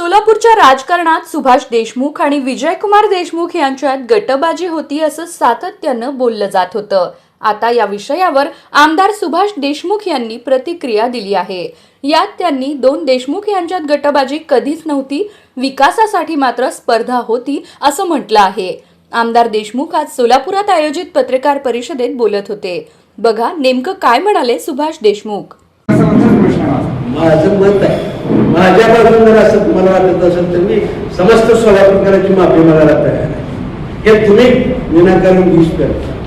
सोलापूरच्या राजकारणात सुभाष देशमुख आणि विजयकुमार देशमुख यांच्यात गटबाजी होती असं सातत्यानं बोललं जात होतं. आता या विषयावर आमदार सुभाष देशमुख यांनी प्रतिक्रिया दिली आहे. यात त्यांनी दोन देशमुख यांच्यात गटबाजी कधीच नव्हती विकासासाठी मात्र स्पर्धा होती असं म्हटलं आहे. आमदार देशमुख आज सोलापुरात आयोजित पत्रकार परिषदेत बोलत होते. बघा नेमकं काय म्हणाले सुभाष देशमुख? माझं मत आहे माझ्या बाजून जर असं तुम्हाला वाटत असेल तर मी समस्त प्रकाराची माफी मागायला तयार आहे. हे तुम्ही विनाकारण विष करता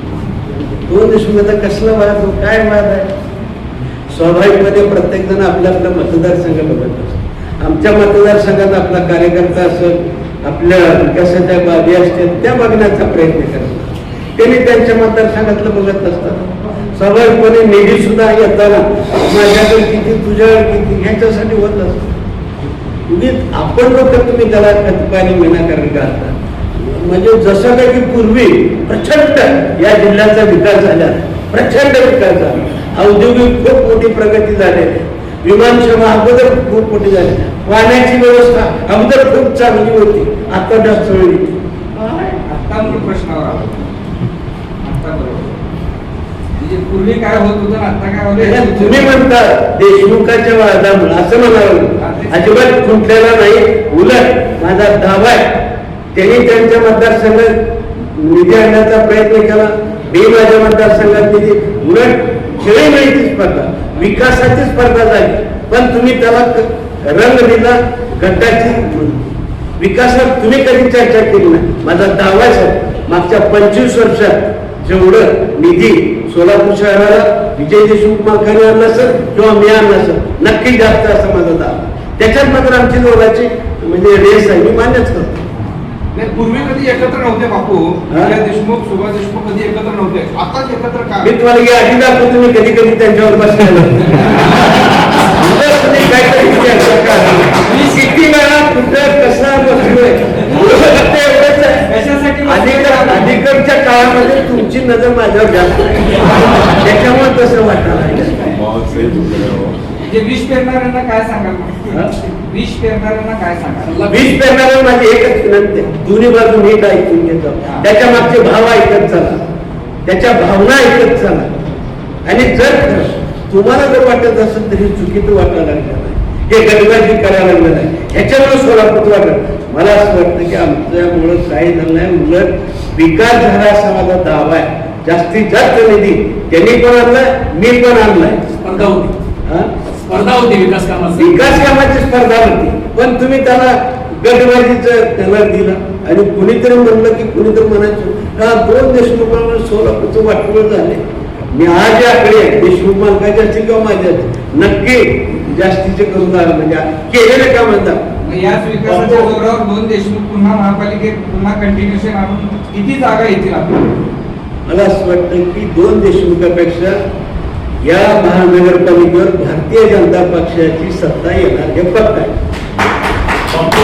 दोन दिसून आता कसलं वाद काय वाद आहे? स्वाभाविकमध्ये प्रत्येक जण आपल्या आपला मतदारसंघ बघत असतो. आमच्या मतदारसंघात आपला कार्यकर्ता असेल आपल्या विकासाच्या बाबी असतील त्या बघण्याचा प्रयत्न करतात. त्यांनी त्यांच्या मतदारसंघातलं बघत असतात स्वाभाविकपणे निधी सुद्धा येताना माझ्याकडे किती तुझ्याकडे किती? ह्याच्यासाठी होत असतं. तुम्ही आपण लोक तुम्ही त्याला खतपाणी विनाकारण करता. म्हणजे जसं काही की पूर्वी प्रचंड या जिल्ह्याचा विकास झाला प्रचंड विकास झाला. औद्योगिक खूप मोठी प्रगती झालेली आहे. विमानसेवा अगोदर खूप मोठी झाली. पाण्याची व्यवस्था अगोदर खूप चांगली होती. आता जास्त वेळी आता मूळ प्रश्नावर आलो. आता बरोबर. म्हणजे पूर्वी काय होत होतं आता काय होतं तुम्ही म्हणता देशमुखाच्या वादामुळे असं म्हणावं. अजिबात खुंटलेला नाही उलट माझा दावा आहे. त्यांनी त्यांच्या मतदारसंघात निधी आणण्याचा प्रयत्न केला. मी माझ्या मतदारसंघात निधी उलट खेळीमेळीची स्पर्धा विकासाची स्पर्धा झाली. पण तुम्ही त्याला रंग दिला गटाची विकासात तुम्ही कधी चर्चा केली नाही. माझा दावा आहे मागच्या पंचवीस वर्षात जेवढं निधी सोलापूर शहराला विजय देशमुख मालकाने आणला असेल किंवा मी आणला असेल नक्की जास्त असं माझा दावा त्याच्यात मात्र आमची दोघांची म्हणजे रेस आहे. मी मान्यच करतो. नाही, पूर्वी कधी एकत्र नव्हते बापू. हा? विजय देशमुख सुभाष देशमुख कधी एकत्र नव्हते. आताच एकत्र का? मी तुम्हाला ही आधी दाखवतो मी कधी कधी त्यांच्यावर बसलेलो. तुम्ही. मी किती वेळा कुठं कसा बसलोय? एवढंच आहे. अलीकड अलीकडच्या काळामध्ये तुमची नजर माझ्यावर जास्त. त्याच्यामुळे तसं वाटायला लागलं. म्हणजे विष पेरणाऱ्यांना काय सांगाल? हा? विष पेरणाऱ्यांना काय सांगाल? वीज पेरणाऱ्या माझी एकच विनंती आहे. दोन्ही बाजू नीट ऐकून घेतो. त्याच्या मागचे भाव ऐकत चला. त्याच्या भावना ऐकत चला. आणि जर तुम्हाला जर वाटत असेल तरी चुकीचं वाटायला लागलं नाही. हे गडबाजी करायला लागलं नाही. ह्याच्यामुळे सोलापूर वाटत. मला असं वाटतं की आमच्यामुळं काही झालं नाही. उलट विकास झाला असा माझा दावा आहे. जास्तीत जास्त निधी. त्यांनी पण आणलाय मी पण आणलाय. स्पर्धा होती. हा? स्पर्धा होती विकास कामाची. विकास कामाची स्पर्धा होती. पण तुम्ही त्याला गटबाजीचं त्याला दिलं आणि कुणीतरी म्हणलं की कुणीतरी म्हणायचं का दोन देशमुखांवर सोलापूरचं वाटवळ झाले मी आज आहेत, देशमुख मालकाचे असतील किंवा माझे असतील नक्की जास्तीचे करून झालं म्हणजे केलेले का म्हणतात मग याच विकासाच्या जोरावर दोन देशमुख पुन्हा महापालिकेत पुन्हा कंटिन्युएशन आणून किती जागा येतील आपण मला असं वाटतं की दोन देशमुखापेक्षा या महानगरपालिकेवर भारतीय जनता पक्षाची सत्ता येणार हे पक्क आहे.